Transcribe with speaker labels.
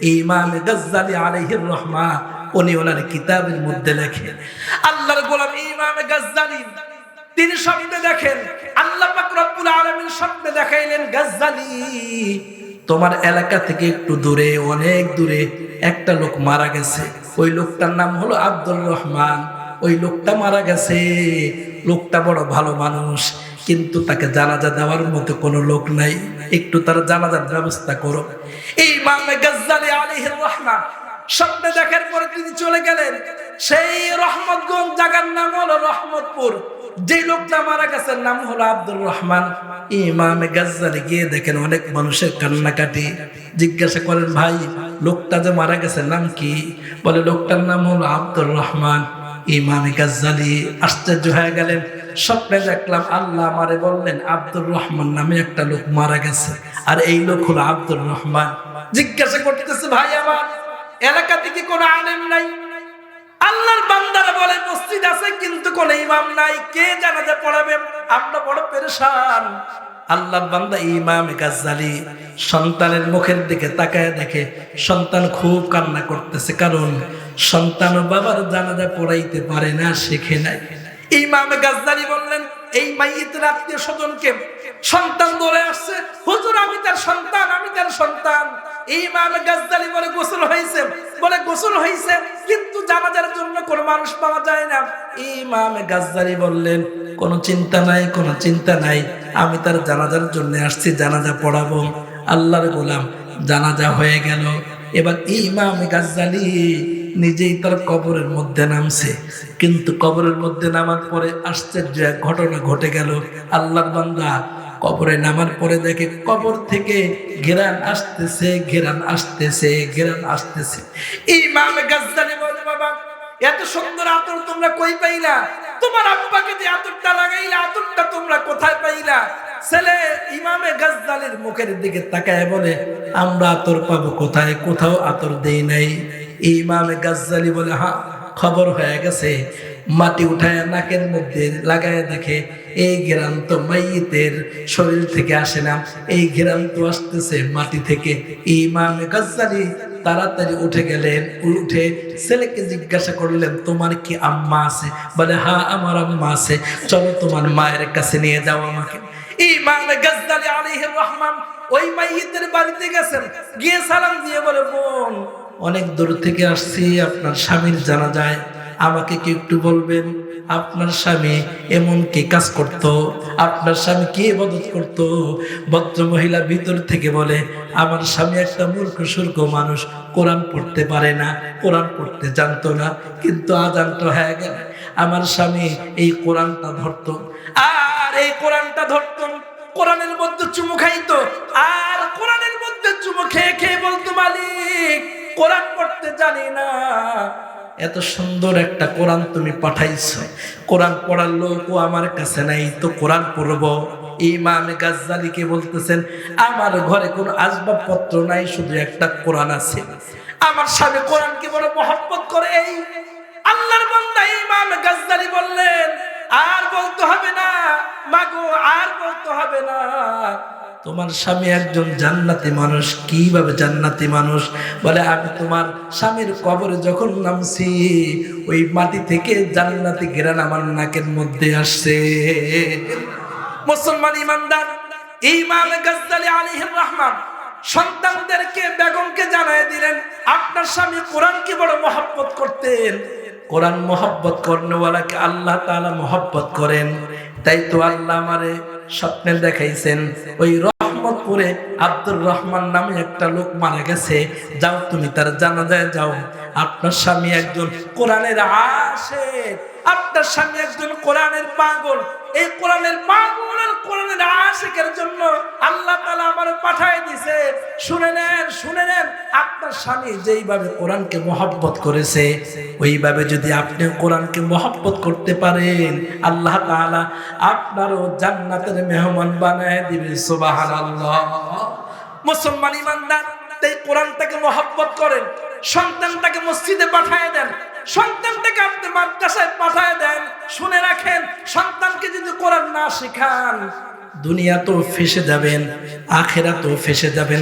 Speaker 1: ইমাম গজ্জালি আলাইহির রহমা উনি ওনার কিতাবের মধ্যে লেখে আল্লাহর গোলাম ইমাম গজ্জালি, তিনি স্বপ্নে দেখেন, আল্লাহ পাক রব্বুল আলামিন স্বপ্নে দেখাইলেন, গজ্জালি, তোমার এলাকা থেকে একটু দূরে, অনেক দূরে একটা লোক মারা গেছে। ওই লোকটার নাম হলো আব্দুর রহমান। ওই লোকটা মারা গেছে। লোকটা বড় ভালো মানুষ। কিন্তু তাকে জানাজা দেওয়ার মতো কোনো লোক নাই। একটু তার জানাজার ব্যবস্থা করো। এই মামে গজ্জালি রহমান দেখার পরে তিনি চলে গেলেন। সেই রহমতগঞ্জ জায়গার নাম হলো রহমতপুর। যে লোকটা মারা গেছে নাম হলো আব্দুর রহমান। ইমামে গাজ্জালি গিয়ে দেখেন অনেক মানুষের কান্নাকাটি। জিজ্ঞাসা করেন, ভাই, লোকটা যে মারা গেছে নাম কি? বলে, লোকটার নাম হলো আব্দুর রহমান। ইমামে গাজ্জালি আশ্চর্য হয়ে গেলেন। স্বপ্নে দেখলাম আল্লাহ আমারে বললেন, আব্দুর রহমান নামে একটা লোক মারা গেছে, আর এই লোক হলো আব্দুর রহমান। জিজ্ঞাসা করতেছে, ভাই আমার এলাকা থেকে কোনো আলেম নাই? আল্লাহর বান্দারা বলে, মসজিদ আছে, কিন্তু কোন ইমাম নাই। কে জানাজা পড়াবে? আমরা বড় পেরেশান। আল্লাহর বান্দা ইমাম গাজ্জালি সন্তানের মুখের দিকে তাকায় দেখে সন্তান খুব কান্না করতেছে, কারণ সন্তান বাবার জানাজা পড়াইতে পারে না, শিখে নাই ইমাম গাজ্জালি বললেন, এই মাইয়েতের আত্মীয় স্বজনকে সন্তান ধরে আসছে। হুজুর, আমি তার সন্তান, আমি তার সন্তান। ইমাম গাজ্জালি বলে, গোসল হয়েছে। বলে, গোসল হয়েছে, কিন্তু কোনো মানুষ পাওয়া যায় না। ইমাম গাজ্জালি বললেন, কোনো চিন্তা নাই, কোনো চিন্তা নাই। আমি তার জানাজার জন্য আসছি, জানাজা পড়াবো। আল্লাহর গোলাম, জানাজা হয়ে গেল। এবার ইমাম গাজ্জালি নিজেই তার কবরের মধ্যে নামছে। কিন্তু কবরের মধ্যে নামার পরে আশ্চর্য ঘটনা ঘটে গেল। আল্লাহর বান্দা কবরে নামার পরে দেখে কবর থেকে ঘেরান আসতেছে ঘেরান আসতেছে ঘেরান আসতেছে। ইমাম গাজ্জালি বলে বাবা এত সুন্দর আতর তোমরা কই পাইলা? তোমার আব্বাকে যে আতরটা লাগাইলা, আতরটা তোমরা কোথায় পাইলা? ছেলে ইমামে গাজ্জালির মুখের দিকে তাকায় বলে, আমরা আতর পাবো কোথায়? কোথাও আতর দেই নাই। ইমামে গাজ্জালি বলে হ্যাঁ খবর হয়ে গেছে। মাটি উঠায় নাকের মধ্যে লাগায় দেখে, এই ঘেরান তো মাইতের শরীর থেকে আসে না। এই ঘেরান তো আসতেছে মাটি থেকে। ইমামে গাজ্জালি তাড়াতাড়ি উঠে গেলেন, উঠে ছেলেকে জিজ্ঞাসা করলেন, তোমার কি আম্মা আছে? বলে হ্যাঁ আমার আম্মা আছে। চলো তোমার মায়ের কাছে নিয়ে যাও আমাকে। এই ইমামে গাজ্জালি আলাইহির রহমান ওই মাইয়িতের বাড়িতে গেছেন। গিয়ে সালাম দিয়ে বলে, বোন, অনেক দূর থেকে আসছি, আপনার স্বামীর জানা যায়। আমাকে কি একটু বলবেন? আপনার স্বামী এমন কি কাজ করত? আপনার স্বামী কি ইবাদত করত? ভদ্র মহিলা ভিতর থেকে বলে, আমার স্বামী একটা মূর্খ, সুর্খ মানুষ, কোরআন পড়তে পারে না, কোরআন পড়তে জানতো না, কিন্তু আজান্ত হয়ে গেল আমার স্বামী এই কোরআনটা ধরতো। আর এই কোরআনটা ধরতো, কোরআনের মধ্যে চুমু খাইতো, আর কোরআনের মধ্যে চুমু খেয়ে খেয়ে বলতো, মালিক, কোরআন পড়তে জানি না এত সুন্দর একটা কোরআন তুমি পাঠাইছো। কোরআন পড়ার লোকও আমার কাছে নাই, তো কোরআন পড়ব। ইমাম গাজ্জালিকে বলতেছেন, আমার ঘরে কোনো আসবাবপত্র নাই, শুধু একটা কোরআন আছে। আমার স্বামী কোরআনকে বড় মহব্বত করে। এই আল্লাহর বান্দা ইমাম গাজ্জালি বললেন, আর বলতে হবে না, মাগো, আর বলতে হবে না। তোমার স্বামী একজন জান্নাতি মানুষ, কীভাবে জান্নাতি মানুষ? বলে, আমি তোমার স্বামীর কবরে যখন নামছি, ওই মাটি থেকে জান্নাতি ঘেরান আমার নাকের মধ্যে আসছে। মুসলমান ইমানদার, ইমাম গাজ্জালি আলাইহির রহমান সন্তানদেরকে বেগমকে জানায় দিলেন, আপনার স্বামী কোরআনকে বড় মহব্বত করতেন? কোরআন মহব্বত করনেওয়ালাকে আল্লাহ তাআলা মহব্বত করেন। তাই তো আল্লাহ আমারে স্বপ্নে দেখাইছেন, ওই রহমতপুরে আব্দুর রহমান নামে একটা লোক মারা গেছে। যাও তুমি তার জানাজায় যাও। আপনার স্বামী একজন কোরআনের আসে আপনার স্বামী একজন কোরআনের পাগল। এই কোরআনের পাগল কোরআনের আশেকের জন্য আল্লাহ তালা আমার পাঠায় দিছে। শুনে নেন শুনে নেন, আপনার স্বামী যেইভাবে কোরআনকে মহব্বত করেছে, ওইভাবে যদি আপনি কোরআনকে মহব্বত করতে পারেন, আল্লাহ তাআলা আপনারও জান্নাতের মেহমান বানায় দিবে আল্লাহ মুসলমান ইমানদার, তাই কোরআনটাকে মহব্বত করেন। সন্তানটাকে মসজিদে পাঠায় দেন। সন্তানটাকে আপনি মাদ্রাসায় পাঠায় দেন। শুনে রাখেন, সন্তানকে যদি কোরআন না শেখান দুনিয়া তো ফেসে যাবেন আখেরা তো ফেসে যাবেন।